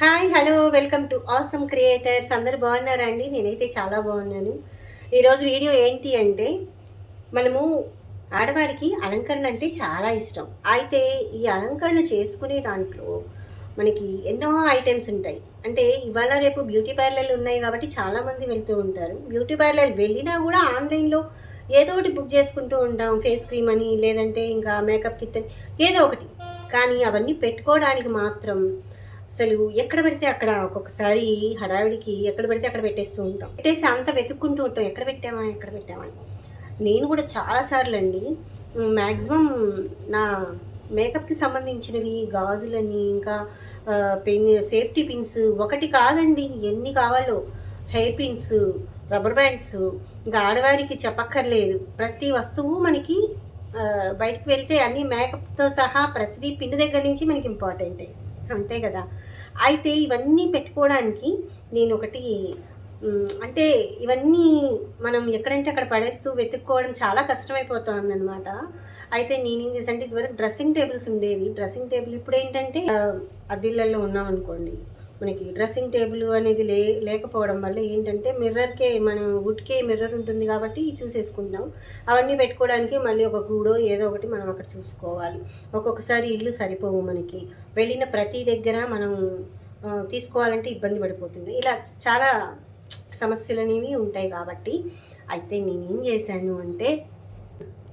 Hi hello welcome to awesome creators అందరు బాగున్నారా అండి నేనైతే చాలా బాగున్నాను. ఈరోజు వీడియో ఏంటి అంటే మనము ఆడవారికి అలంకరణ అంటే చాలా ఇష్టం. అయితే ఈ అలంకరణ చేసుకునే దాంట్లో మనకి ఎన్నో ఐటమ్స్ ఉంటాయి. అంటే ఇవాళ రేపు బ్యూటీ పార్లర్లు ఉన్నాయి కాబట్టి చాలామంది వెళ్తూ ఉంటారు. బ్యూటీ పార్లర్ వెళ్ళినా కూడా ఆన్లైన్లో ఏదో ఒకటి బుక్ చేసుకుంటూ ఉంటాం. ఫేస్ క్రీమ్ అని లేదంటే ఇంకా మేకప్ కిట్ అని ఏదో ఒకటి. కానీ అవన్నీ పెట్టుకోవడానికి మాత్రం అసలు ఎక్కడ పెడితే అక్కడ ఒక్కొక్కసారి హడావిడికి ఎక్కడ పెడితే అక్కడ పెట్టేస్తూ ఉంటాం. పెట్టేసి అంత వెతుక్కుంటూ ఉంటాం. ఎక్కడ పెట్టామా ఎక్కడ పెట్టామా నేను కూడా చాలాసార్లు అండి మ్యాక్సిమం నా మేకప్కి సంబంధించినవి గాజులని ఇంకా పిన్ సేఫ్టీ పిన్స్ ఒకటి కాదండి. ఎన్ని కావాలో హెయిర్ పిన్స్ రబ్బర్ బ్యాండ్స్ ఇంకా ఆడవారికి చెప్పక్కర్లేదు. ప్రతి వస్తువు మనకి బయటకు బయటికి వెళ్తే అన్ని మేకప్తో సహా ప్రతిదీ పిన్ దగ్గర నుంచి మనకి ఇంపార్టెంటే. అంతే కదా. అయితే ఇవన్నీ పెట్టుకోవడానికి నేను ఒకటి అంటే ఇవన్నీ మనం ఎక్కడంటే అక్కడ పడేస్తూ వెతుక్కోవడం చాలా కష్టమైపోతుంది అనమాట అయితే నేను ఏం చేశాను అంటే ఇదివరకు డ్రెస్సింగ్ టేబుల్స్ ఉండేవి. డ్రెస్సింగ్ టేబుల్ ఇప్పుడు ఏంటంటే అద్దిళ్ళల్లో ఉన్నాం అనుకోండి మనకి డ్రెస్సింగ్ టేబుల్ అనేది లే లేకపోవడం వల్ల ఏంటంటే మిర్రర్కే మనం వుడ్కే మిర్రర్ ఉంటుంది కాబట్టి చూసేసుకుంటాం అవన్నీ పెట్టుకోవడానికి మళ్ళీ ఒక గూడో ఏదో ఒకటి మనం అక్కడ చూసుకోవాలి. ఒక్కొక్కసారి ఇల్లు సరిపోవు మనకి. వెళ్ళిన ప్రతి దగ్గర మనం తీసుకోవాలంటే ఇబ్బంది పడిపోతుంది. ఇలా చాలా సమస్యలు అనేవి ఉంటాయి కాబట్టి అయితే నేను ఏం చేశాను అంటే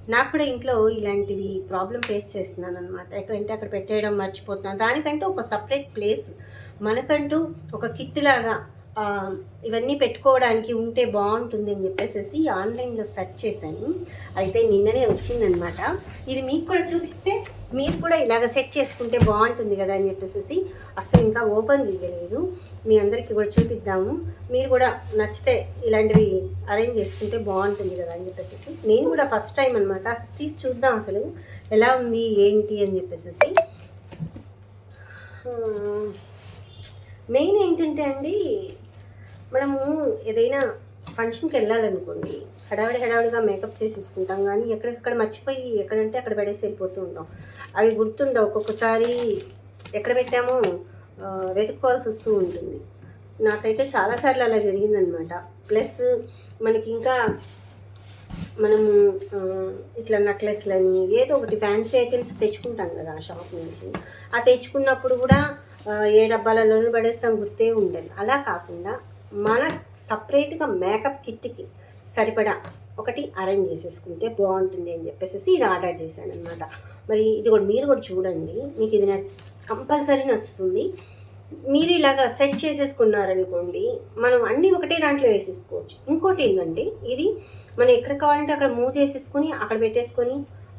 నాకు కూడా ఇంట్లో ఇలాంటివి ప్రాబ్లం ఫేస్ చేస్తున్నాను అనమాట ఎక్కడంటే అక్కడ పెట్టేయడం మర్చిపోతున్నాను. దానికంటూ ఒక సపరేట్ ప్లేస్ మనకంటూ ఒక కిట్ లాగా ఇవన్నీ పెట్టుకోవడానికి ఉంటే బాగుంటుంది అని చెప్పేసి ఆన్లైన్లో సెర్చ్ చేశాను. అయితే నిన్ననే వచ్చిందనమాట. ఇది మీకు కూడా చూపిస్తే మీరు కూడా ఇలాగ సెట్ చేసుకుంటే బాగుంటుంది కదా అని చెప్పేసి అసలు ఇంకా ఓపెన్ చేయలేదు. మీ అందరికీ కూడా చూపిద్దాము. మీరు కూడా నచ్చితే ఇలాంటివి అరేంజ్ చేసుకుంటే బాగుంటుంది కదా అని చెప్పేసి నేను కూడా ఫస్ట్ టైం అనమాట. తీసి చూద్దాం అసలు ఎలా ఉంది ఏంటి అని చెప్పేసి మెయిన్ ఏంటంటే అండి మనము ఏదైనా ఫంక్షన్కి వెళ్ళాలనుకోండి హడావిడి హడావిడిగా మేకప్ చేసేసుకుంటాం కానీ ఎక్కడెక్కడ మర్చిపోయి ఎక్కడంటే అక్కడ పడేసి వెళ్ళిపోతూ ఉంటాం. అవి గుర్తుండవు. ఒక్కొక్కసారి ఎక్కడ పెట్టామో వెతుక్కోవాల్సి వస్తూ ఉంటుంది. నాకైతే చాలాసార్లు అలా జరిగిందనమాట ప్లస్ మనకి ఇంకా మనము ఇట్లా నెక్లెస్లని ఏదో ఒకటి ఫ్యాన్సీ ఐటమ్స్ తెచ్చుకుంటాం కదా ఆ షాప్ నుంచి. ఆ తెచ్చుకున్నప్పుడు కూడా ఏ డబ్బాలలోనూ పడేస్తాం గుర్తే ఉండదు. అలా కాకుండా మన సపరేట్గా మేకప్ కిట్కి సరిపడా ఒకటి అరేంజ్ చేసేసుకుంటే బాగుంటుంది అని చెప్పేసి ఇది ఆర్డర్ చేశాను అనమాట మరి ఇది కూడా మీరు కూడా చూడండి. మీకు ఇది నచ్చ కంపల్సరీ నచ్చుతుంది. మీరు ఇలాగ సెట్ చేసేసుకున్నారనుకోండి మనం అన్నీ ఒకటే దాంట్లో వేసేసుకోవచ్చు. ఇంకోటి ఏంటంటే ఇది మనం ఎక్కడ కావాలంటే అక్కడ మూవ్ చేసేసుకొని అక్కడ పెట్టేసుకొని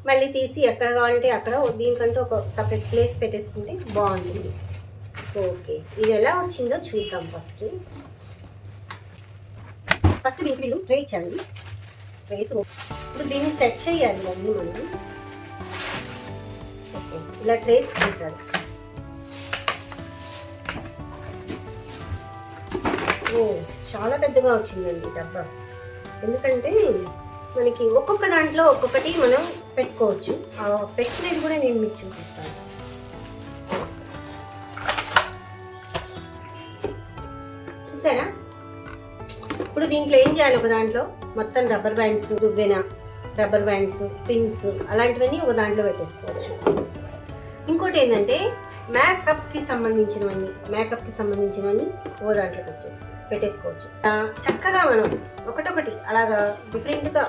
మళ్ళీ తీసి ఎక్కడ కావాలంటే అక్కడ దీనికంటే ఒక సపరేట్ ప్లేస్ పెట్టేసుకుంటే బాగుంటుంది. ఓకే. ఇది ఎలా వచ్చిందో చూద్దాం ఫస్ట్. ఫస్ట్ దీనికి వీళ్ళు ట్రే ఇచ్చాండి ట్రేస్ ఇప్పుడు దీన్ని సెట్ చేయాలి అన్నీ మనం. ఓకే. ఇలా ట్రేస్ చేశారు ఓ చాలా పెద్దగా వచ్చిందండి డబ్బా. ఎందుకంటే మనకి ఒక్కొక్క దాంట్లో ఒక్కొక్కటి మనం పెట్టుకోవచ్చు. ఆ పెట్టినది కూడా నేను మీకు చూపిస్తాను. ఇప్పుడు దీంట్లో ఏం చేయాలి ఒక దాంట్లో? మొత్తం రబ్బర్ బ్యాండ్స్ దువ్వెన రబ్బర్ బ్యాండ్స్ పిన్స్ అలాంటివన్నీ ఒక దాంట్లో పెట్టేసుకోవచ్చు ఇంకోటి ఏంటంటే మేకప్కి సంబంధించినవన్నీ మేకప్కి సంబంధించినవన్నీ ఓ దాంట్లో పెట్టేసి పెట్టేసుకోవచ్చు. చక్కగా మనం ఒకటొకటి అలాగా డిఫరెంట్గా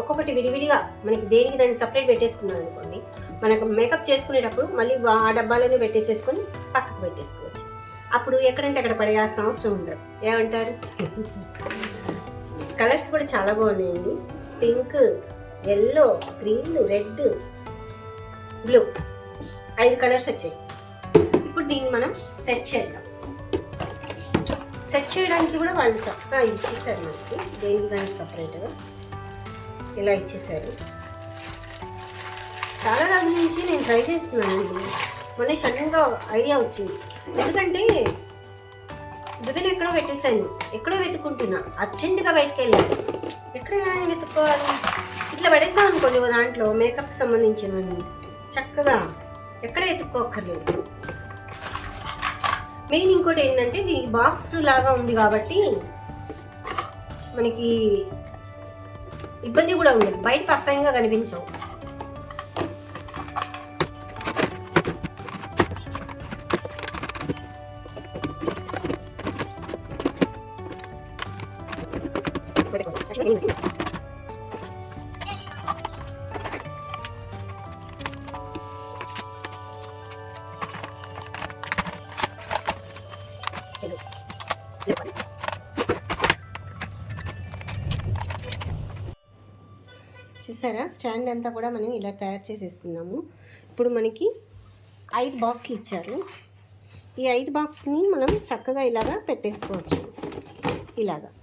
ఒక్కొక్కటి విడివిడిగా మనకి దేనికి దాన్ని సపరేట్ పెట్టేసుకున్నాం అనుకోండి మనకు మేకప్ చేసుకునేటప్పుడు మళ్ళీ ఆ డబ్బాలోనే పెట్టేసేసుకొని పక్కకు పెట్టేసుకోవచ్చు. అప్పుడు ఎక్కడంటే అక్కడ పడేయాల్సిన అవసరం ఉండదు. ఏమంటారు? కలర్స్ కూడా చాలా బాగున్నాయండి. Pink yellow green red blue ఐదు కలర్స్ వచ్చాయి. ఇప్పుడు దీన్ని మనం సెట్ చేద్దాం. సెట్ చేయడానికి కూడా వాళ్ళు చక్కగా ఇచ్చేసారు మనకి. దేనికి దానికి సపరేట్గా ఇలా ఇచ్చేసారు. చాలా రోజుల నుంచి నేను ట్రై చేస్తున్నాను మొన్న సడన్గా ఐడియా వచ్చింది. ఎందుకంటే దుదిని ఎక్కడో పెట్టేశాను. ఎక్కడో వెతుక్కుంటున్నా. అర్జెంటుగా బయటకు వెళ్ళాను ఎక్కడ వెతుక్కోవాలి? ఇట్లా పడేసాం అనుకోండి ఓ దాంట్లో మేకప్కి సంబంధించినవి చక్కగా ఎక్కడ ఎత్తుక్కోక్కర్లేదు మెయిన్ ఇంకోటి ఏంటంటే దీనికి బాక్స్ లాగా ఉంది కాబట్టి మనకి ఇబ్బంది కూడా ఉండదు. బయటకు అసహ్యంగా కనిపించవు. చూసారా? స్టాండ్ అంతా కూడా మనం ఇలా తయారు చేసేసుకున్నాము. ఇప్పుడు మనకి ఐదు బాక్స్లు ఇచ్చారు. ఈ ఐదు బాక్స్ని మనం చక్కగా ఇలాగా పెట్టేసుకోవచ్చు. ఇలాగా.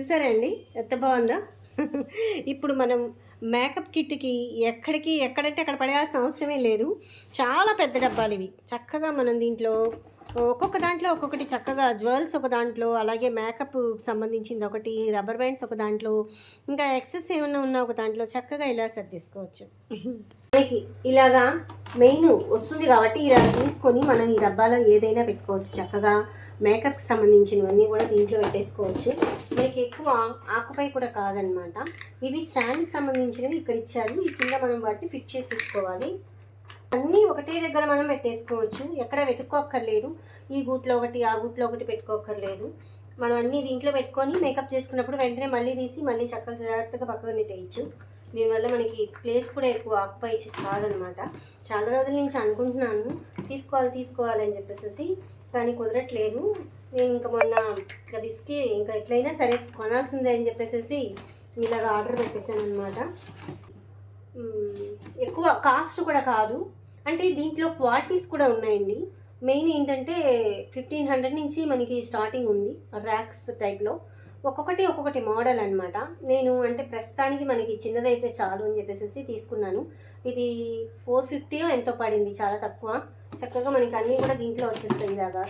చూసారా అండి? ఎంత బాగుందా? ఇప్పుడు మనం మేకప్ కిట్కి ఎక్కడికి ఎక్కడంటే అక్కడ పడేయాల్సిన అవసరమే లేదు. చాలా పెద్ద డబ్బాలు ఇవి. చక్కగా మనం దీంట్లో ఒక్కొక్క దాంట్లో ఒక్కొక్కటి చక్కగా జ్యువెల్స్ ఒక దాంట్లో అలాగే మేకప్ సంబంధించింది ఒకటి రబ్బర్ బ్యాండ్స్ ఒక దాంట్లో ఇంకా ఎక్సెస్ ఏమైనా ఉన్నా ఒక దాంట్లో చక్కగా ఇలా సర్దిసుకోవచ్చు మనకి ఇలాగా మెయిన్ వస్తుంది కాబట్టి ఇలా తీసుకొని మనం ఈ డబ్బాలో ఏదైనా పెట్టుకోవచ్చు. చక్కగా మేకప్కి సంబంధించినవన్నీ కూడా దీంట్లో పెట్టేసుకోవచ్చు. మనకి ఎక్కువ ఆకుపై కూడా కాదనమాట. ఇవి స్టాండ్కి సంబంధించినవి ఇక్కడ ఇచ్చారు. ఈ కింద మనం వాటిని ఫిట్ చేసేసుకోవాలి. అన్నీ ఒకటే దగ్గర మనం పెట్టేసుకోవచ్చు. ఎక్కడ వెతుక్కోక్కర్లేదు. ఈ గూట్లో ఒకటి ఆ గూట్లో ఒకటి పెట్టుకోక్కర్లేదు. మనం అన్నీ దీంట్లో పెట్టుకొని మేకప్ చేసుకున్నప్పుడు వెంటనే మళ్ళీ తీసి మళ్ళీ చక్కగా జాగ్రత్తగా పక్కన నెట్టేయచ్చు. దీనివల్ల మనకి ప్లేస్ కూడా ఎక్కువ ఆక్యుపై కాదనమాట. చాలా రోజుల నుంచి అనుకుంటున్నాను. తీసుకోవాలి తీసుకోవాలి అని చెప్పేసి కానీ కుదరట్లేదు. నేను ఇంకా మొన్న ఇంకా విసికి ఇంకా ఎట్లయినా సరే కొనాల్సిందే అని చెప్పేసి ఇలాగ ఆర్డర్ పెట్టేశాను అనమాట ఎక్కువ కాస్ట్ కూడా కాదు. అంటే దీంట్లో క్వాలిటీస్ కూడా ఉన్నాయండి. మెయిన్ ఏంటంటే ఫిఫ్టీన్ హండ్రెడ్ నుంచి మనకి స్టార్టింగ్ ఉంది ర్యాక్స్ టైప్లో. ఒక్కొక్కటి ఒక్కొక్కటి మోడల్ అనమాట నేను అంటే ప్రస్తుతానికి మనకి చిన్నదైతే చాలు అని చెప్పేసి తీసుకున్నాను. ఇది ఫోర్ ఫిఫ్టీ ఎంతో పడింది చాలా తక్కువ. చక్కగా మనకి అన్నీ కూడా దీంట్లో వచ్చేస్తాయి ఇలాగా.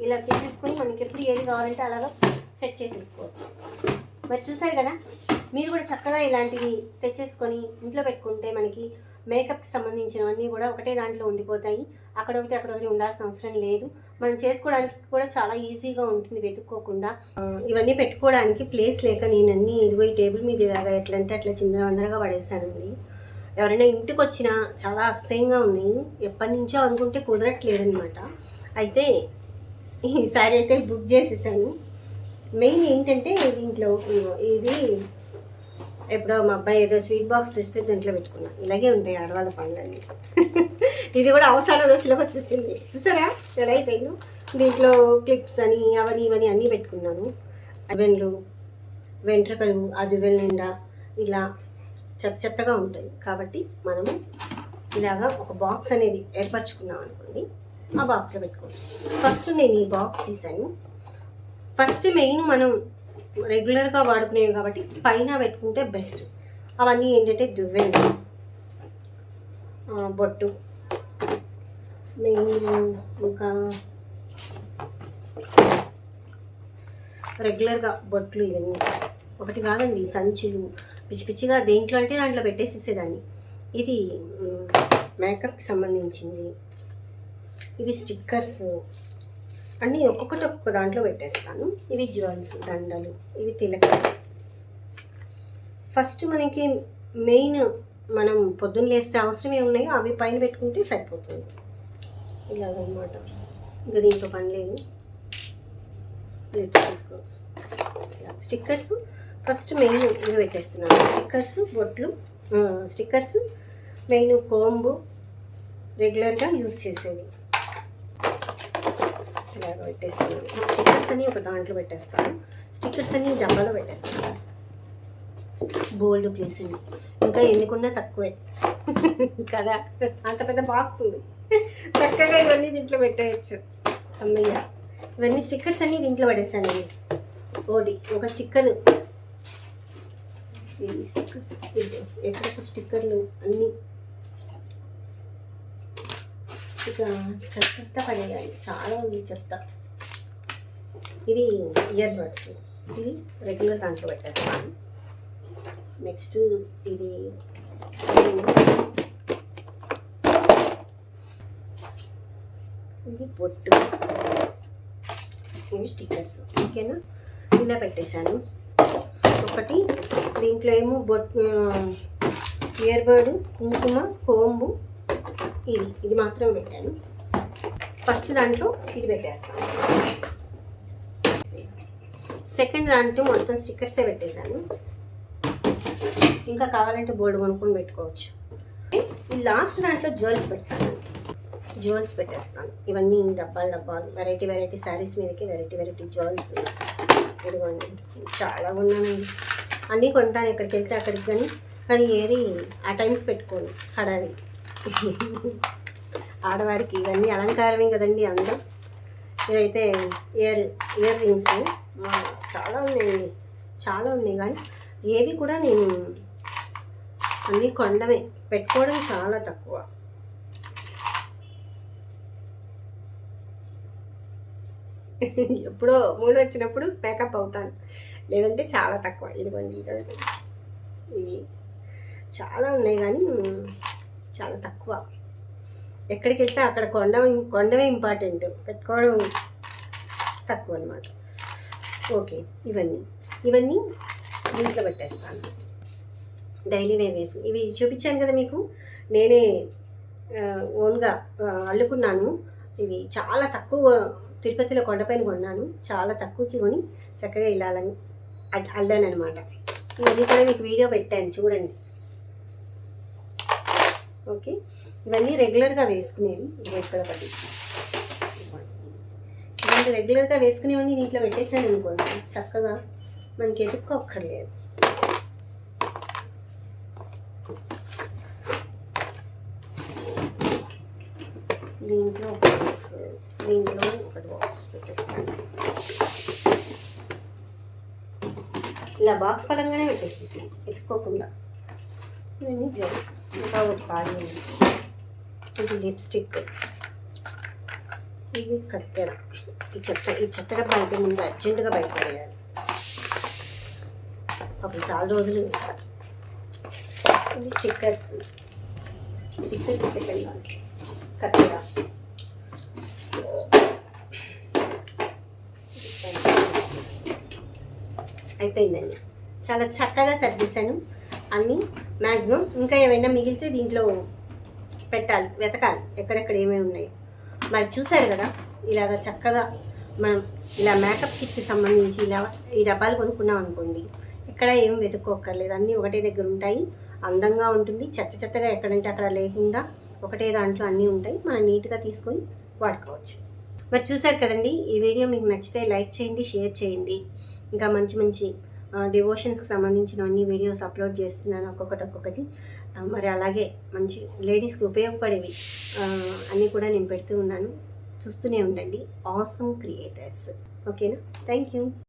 ఇలా చేసేసుకొని మనకి ఎప్పుడు ఏది కావాలంటే అలాగా సెట్ చేసేసుకోవచ్చు. మరి చూసారు కదా? మీరు కూడా చక్కగా ఇలాంటివి తెచ్చేసుకొని ఇంట్లో పెట్టుకుంటే మనకి మేకప్కి సంబంధించినవన్నీ కూడా ఒకటే దాంట్లో ఉండిపోతాయి. అక్కడ ఒకటి అక్కడ ఒకటి ఉండాల్సిన అవసరం లేదు. మనం చేసుకోవడానికి కూడా చాలా ఈజీగా ఉంటుంది వెతుక్కోకుండా. ఇవన్నీ పెట్టుకోవడానికి ప్లేస్ లేక నేను అన్ని ఇదిగో ఈ టేబుల్ మీద ఇలాగా ఎట్లంటే అట్లా చిందర వందరగా పడేసానండి ఎవరైనా ఇంటికి వచ్చినా చాలా అసహ్యంగా ఉన్నాయి. ఎప్పటి నుంచో అనుకుంటే కుదరట్లేదు అనమాట అయితే ఈసారి అయితే బుక్ చేసేసాను. మెయిన్ ఏంటంటే దీంట్లో ఇది ఎప్పుడో మా అబ్బాయి ఏదో స్వీట్ బాక్స్ తెస్తే దాంట్లో పెట్టుకున్నా. ఇలాగే ఉంటాయి ఆడవాళ్ళ పనులన్నీ. ఇది కూడా అవసరాల దశలోకి వచ్చేసింది. చూసారా? ఎలా అయిపోయిందో. దీంట్లో క్లిప్స్ అని అవని ఇవని అన్నీ పెట్టుకున్నాను. అవెన్లు వెంట్రుకలు అది నిండా ఇలా చెత్త చెత్తగా ఉంటాయి. కాబట్టి మనము ఇలాగా ఒక బాక్స్ అనేది ఏర్పరచుకున్నాం అనుకోండి. ఆ బాక్స్లో పెట్టుకోవచ్చు. ఫస్ట్ నేను ఈ బాక్స్ తీసాను. ఫస్ట్ మెయిన్ మనం రెగ్యులర్గా వాడుకునేవి కాబట్టి పైన పెట్టుకుంటే బెస్ట్. అవన్నీ ఏంటంటే దువ్వెలు బొట్టు. మెయిన్ ఇంకా రెగ్యులర్గా బొట్లు ఇవన్నీ. ఒకటి కాదండి సంచులు. పిచ్చి పిచ్చిగా దేంట్లో అంటే దాంట్లో పెట్టేసేసేదాన్ని. ఇది మేకప్కి సంబంధించింది. ఇది స్టిక్కర్స్. అన్నీ ఒక్కొక్కటి ఒక్కొక్క దాంట్లో పెట్టేస్తాను. ఇవి జ్యువెల్స్ దండలు ఇవి తిలకలు. ఫస్ట్ మనకి మెయిన్ మనం పొద్దున్న లేస్తే అవసరం ఉన్నాయో అవి పైన పెట్టుకుంటే సరిపోతుంది. ఇలాగనమాట. ఇంకా దీంతో పని లేదు. లిప్స్టిక్ ఇలా స్టిక్కర్స్. ఫస్ట్ మెయిన్ ఇవి పెట్టేస్తున్నాను. స్టిక్కర్స్ బొట్లు స్టిక్కర్స్ మెయిన్ కోంబు రెగ్యులర్గా యూజ్ చేసేవి. ఇలాగ పెట్టేస్తాను. స్టిక్కర్స్ అని ఒక దాంట్లో పెట్టేస్తాను. స్టిక్కర్స్ అన్ని డబ్బాలో పెట్టేస్తాను. బోల్డ్ ప్లేస్ అండి ఇంకా ఎన్నికున్నా తక్కువే. కదా? అంత పెద్ద బాక్స్ ఉంది. చక్కగా ఇవన్నీ దీంట్లో పెట్టేయచ్చు. అమ్మయ్య. ఇవన్నీ స్టిక్కర్స్ అన్నీ దీంట్లో పడేసానండి ఓడి ఒక స్టిక్కర్ స్టిక్కర్స్ ఎక్కడ స్టిక్కర్లు అన్నీ ఇక చెత్త పడేయాలి చాలా ఉంది చెత్త ఇది ఇయర్ బడ్స్ ఇది రెగ్యులర్ దాంట్లో పెట్టేస్తాను. నెక్స్ట్ ఇది ఇది పొట్టు ఇవి స్టిక్కర్స్ ఓకేనా? ఇలా పెట్టేశాను. ఒకటి దీంట్లో ఏమో బొట్ ఇయర్ బర్డ్ కుంకుమ కోంబు ఇది ఇది మాత్రం పెట్టాను. ఫస్ట్ దాంట్లో ఇది పెట్టేస్తాను. సెకండ్ దాంట్లో మొత్తం స్టిక్కర్సే పెట్టేశాను. ఇంకా కావాలంటే బోర్డు కొనుక్కొని పెట్టుకోవచ్చు. ఈ లాస్ట్ దాంట్లో జ్యువెల్స్ పెడతాను. జ్యువెల్స్ పెట్టేస్తాను. ఇవన్నీ డబ్బాలు డబ్బాలు. వెరైటీ వెరైటీ శారీస్ మీదకి వెరైటీ వెరైటీ జ్యువెల్స్. ఇదిగోండి. చాలా ఉన్నానండి అన్నీ కొంటాను ఎక్కడికి వెళ్తే అక్కడికి కానీ కానీ ఏది ఆ టైంకి పెట్టుకోను. హడావి ఆడవారికి ఇవన్నీ అలంకారమే కదండి అందరూ. ఇవైతే ఇయర్ ఇయర్ రింగ్స్. చాలా ఉన్నాయండి. చాలా ఉన్నాయి కానీ ఏవి కూడా నేను అన్నీ కొండమే. పెట్టుకోవడం చాలా తక్కువ. ఎప్పుడో మూడు వచ్చినప్పుడు ప్యాకప్ అవుతాను. లేదంటే చాలా తక్కువ. ఇదిగోండి ఇదిగోండి. ఇవి చాలా ఉన్నాయి కానీ చాలా తక్కువ. ఎక్కడికి వెళ్తే అక్కడ కొండ కొండమే ఇంపార్టెంట్ పెట్టుకోవడం తక్కువ అనమాట ఓకే ఇవన్నీ. ఇవన్నీ దీంట్లో పెట్టేస్తాను. డైలీ వేర్ వేసి. ఇవి చూపించాను కదా మీకు? నేనే ఓన్గా అల్లుకున్నాను. ఇవి చాలా తక్కువ తిరుపతిలో కొండపైన కొన్నాను. చాలా తక్కువకి కొని చక్కగా ఇల్లాలని అల్లాను అనమాట ఇవన్నీ కూడా మీకు వీడియో పెట్టాను. చూడండి. ఓకే. ఇవన్నీ రెగ్యులర్గా వేసుకునేవి. ఇది ఎక్కడ ఒకటి ఇవన్నీ రెగ్యులర్గా వేసుకునేవన్నీ దీంట్లో పెట్టేసాను అనుకోండి. చక్కగా మనకి ఎదుక్కోక్కర్లేదు దీంట్లో ఒక బాక్స్ దీంట్లో ఒకటి బాక్స్ పెట్టేస్తాను. ఇలా బాక్స్ పరంగానే పెట్టేసేసాను ఎత్తుకోకుండా ఇవన్నీ జ్యూస్ ఇంకా ఒక ఖాళీ ఇది లిప్స్టిక్ ఇది కత్తెర. ఈ చెత్త ఈ చెత్తగా బయట అయితే ముందు అర్జెంటుగా బయటపడేయాలి అప్పుడు చాలా రోజులు ఇది స్టిక్కర్స్ స్టిక్కర్స్ సెకండ్ కత్తెర. అయిపోయిందండి. చాలా చక్కగా సర్దిశాను. అన్నీ మ్యాక్సిమం ఇంకా ఏమైనా మిగిలితే దీంట్లో పెట్టాలి వెతకాలి. ఎక్కడెక్కడ ఏమేమి ఉన్నాయి. మరి చూసారు కదా ఇలాగ చక్కగా మనం ఇలా మేకప్ కిట్కి సంబంధించి ఇలా ఈ డబ్బాలు కొనుక్కున్నాం అనుకోండి ఎక్కడ ఏం వెతుక్కోక్కర్లేదు. అన్నీ ఒకటే దగ్గర ఉంటాయి అందంగా ఉంటుంది. చెత్త చెత్తగా ఎక్కడంటే అక్కడ లేకుండా ఒకటే దాంట్లో అన్నీ ఉంటాయి. మనం నీట్గా తీసుకొని వాడుకోవచ్చు. మరి చూసారు కదండి ఈ వీడియో మీకు నచ్చితే లైక్ చేయండి షేర్ చేయండి. ఇంకా మంచి మంచి డివోషన్స్కి సంబంధించిన అన్ని వీడియోస్ అప్లోడ్ చేస్తున్నాను ఒక్కొక్కటి ఒక్కొక్కటి. మరి అలాగే మంచి లేడీస్కి ఉపయోగపడేవి అన్నీ కూడా నేను పెడుతూ ఉన్నాను. చూస్తూనే ఉండండి. ఆసమ్ క్రియేటర్స్ ఓకేనా థ్యాంక్ యూ